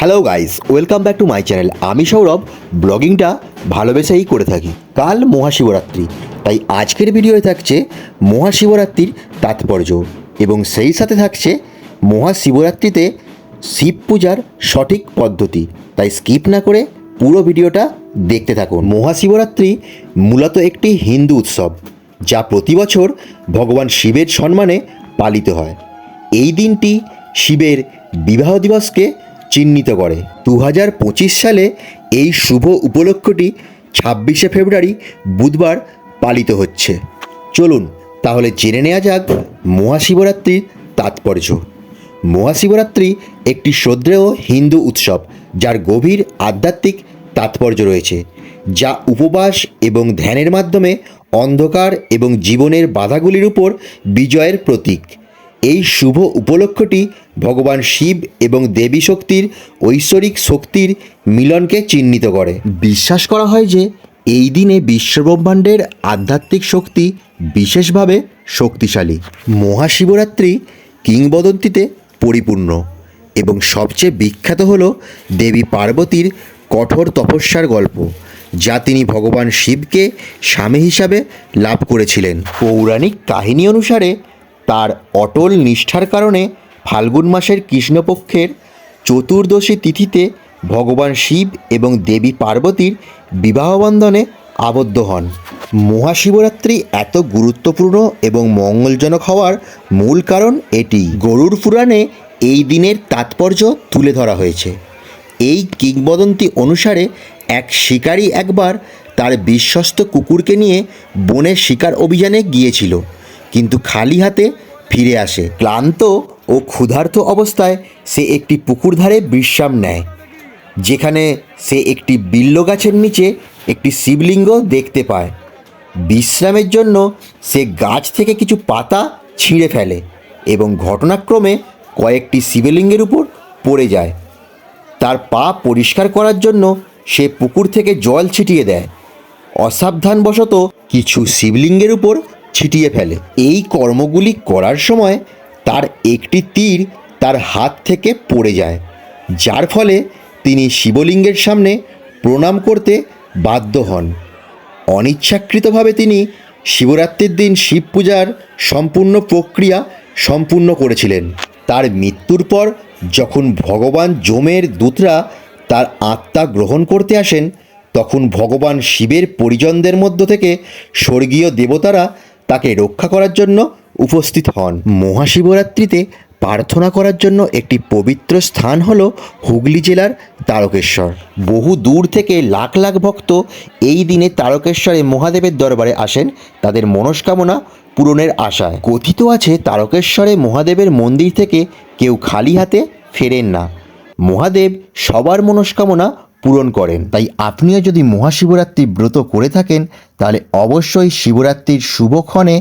Hello guys welcome back to my channel আমি সৌরভ ব্লগিংটা ভালোবেসেই করে থাকি। কাল মহাশিবরাত্রি, তাই আজকের ভিডিওয়ে থাকছে মহাশিবরাত্রির তাৎপর্য এবং সেই সাথে থাকছে মহাশিবরাত্রিতে শিব পূজার সঠিক পদ্ধতি। তাই স্কিপ না করে পুরো ভিডিওটা দেখতে থাকুন। মহাশিবরাত্রি মূলত একটি হিন্দু উৎসব, যা প্রতি বছর ভগবান শিবের সম্মানে পালিত হয়। এই দিনটি শিবের বিবাহ দিবসকে চিহ্নিত করে। দু হাজার পঁচিশ সালে এই শুভ উপলক্ষটি ছাব্বিশে ফেব্রুয়ারি বুধবার পালিত হচ্ছে। চলুন তাহলে জেনে নেওয়া যাক মহাশিবরাত্রির তাৎপর্য। মহাশিবরাত্রি একটি শ্রদ্ধেয় হিন্দু উৎসব, যার গভীর আধ্যাত্মিক তাৎপর্য রয়েছে, যা উপবাস এবং ধ্যানের মাধ্যমে অন্ধকার এবং জীবনের বাধাগুলির উপর বিজয়ের প্রতীক। এই শুভ উপলক্ষটি ভগবান শিব এবং দেবী শক্তির ঐশ্বরিক শক্তির মিলনকে চিহ্নিত করে। বিশ্বাস করা হয় যে এই দিনে বিশ্বব্রহ্মাণ্ডের আধ্যাত্মিক শক্তি বিশেষভাবে শক্তিশালী। মহাশিবরাত্রি কিংবদন্তিতে পরিপূর্ণ এবং সবচেয়ে বিখ্যাত হল দেবী পার্বতীর কঠোর তপস্যার গল্প যা তিনি ভগবান শিবকে স্বামী হিসাবে লাভ করেছিলেন। পৌরাণিক কাহিনী অনুসারে তার অটল নিষ্ঠার কারণে ফাল্গুন মাসের কৃষ্ণপক্ষের চতুর্দশী তিথিতে ভগবান শিব এবং দেবী পার্বতীর বিবাহবন্ধনে আবদ্ধ হন। মহাশিবরাত্রি এত গুরুত্বপূর্ণ এবং মঙ্গলজনক হওয়ার মূল কারণ এটি। গরুর পুরাণে এই দিনের তাৎপর্য তুলে ধরা হয়েছে। এই কিংবদন্তি অনুসারে এক শিকারী একবার তার বিশ্বস্ত কুকুরকে নিয়ে বনে শিকার অভিযানে গিয়েছিল। কিন্তু খালি হাতে ফিরে আসে। ক্লান্ত ও ক্ষুধার্ত অবস্থায় সে একটি পুকুর ধারে বিশ্রাম নেয়, যেখানে সে একটি বিল্ল গাছের নিচে একটি শিবলিঙ্গ দেখতে পায়। বিশ্রামের জন্য সে গাছ থেকে কিছু পাতা ছিঁড়ে ফেলে এবং ঘটনাক্রমে কয়েকটি শিবলিঙ্গের উপর পড়ে যায়। তার পা পরিষ্কার করার জন্য সে পুকুর থেকে জল ছিটিয়ে দেয়। অসাবধানবশত কিছু শিবলিঙ্গের উপর ছিটিয়ে ফেলে। এই কর্মগুলি করার সময় তার একটি তীর তার হাত থেকে পড়ে যায়, যার ফলে তিনি শিবলিঙ্গের সামনে প্রণাম করতে বাধ্য হন। অনিচ্ছাকৃতভাবে তিনি শিবরাত্রির দিন শিব পূজার সম্পূর্ণ প্রক্রিয়া সম্পূর্ণ করেছিলেন। তার মৃত্যুর পর যখন ভগবান যমের দূতরা তার আত্মা গ্রহণ করতে আসেন, তখন ভগবান শিবের পরিজনদের মধ্য থেকে স্বর্গীয় দেবতারা তাকে রক্ষা করার জন্য উপস্থিত হন। মহাশিবরাত্রিতে প্রার্থনা করার জন্য একটি পবিত্র স্থান হল হুগলি জেলার তারকেশ্বর। বহু দূর থেকে লাখ লাখ ভক্ত এই দিনে তারকেশ্বরে মহাদেবের দরবারে আসেন। তাদের মনস্কামনা পূরণের আশায়। কথিত আছে, তারকেশ্বরে মহাদেবের মন্দির থেকে কেউ খালি হাতে ফেরেন না। মহাদেব সবার মনস্কামনা পূরণ করেন। তাই আপনিও যদি মহাশিবরাত্রি ব্রত করে থাকেন, তাহলে অবশ্যই শিবরাত্রির শুভক্ষণে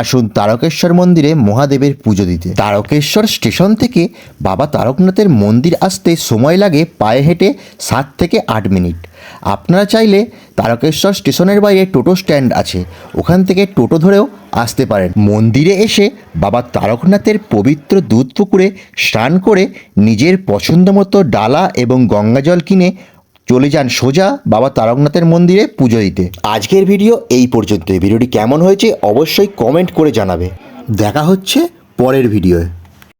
আসুন তারকেশ্বর মন্দিরে মহাদেবের পুজো দিতে। তারকেশ্বর স্টেশন থেকে বাবা তারকনাথের মন্দির আসতে সময় লাগে পায়ে হেঁটে সাত থেকে আট মিনিট। আপনারা চাইলে তারকেশ্বর স্টেশনের বাইরে টোটো স্ট্যান্ড আছে, ওখান থেকে টোটো ধরেও আসতে পারেন। মন্দিরে এসে বাবা তারকনাথের পবিত্র দুধ পুকুরে স্নান করে নিজের পছন্দ মতো ডালা এবং গঙ্গাজল কিনে চলে যান সোজা বাবা তারকনাথের মন্দিরে পুজো দিতে। আজকের ভিডিও এই পর্যন্ত ভিডিওটি কেমন হয়েছে অবশ্যই কমেন্ট করে জানাবে। দেখা হচ্ছে পরের ভিডিওয়ে।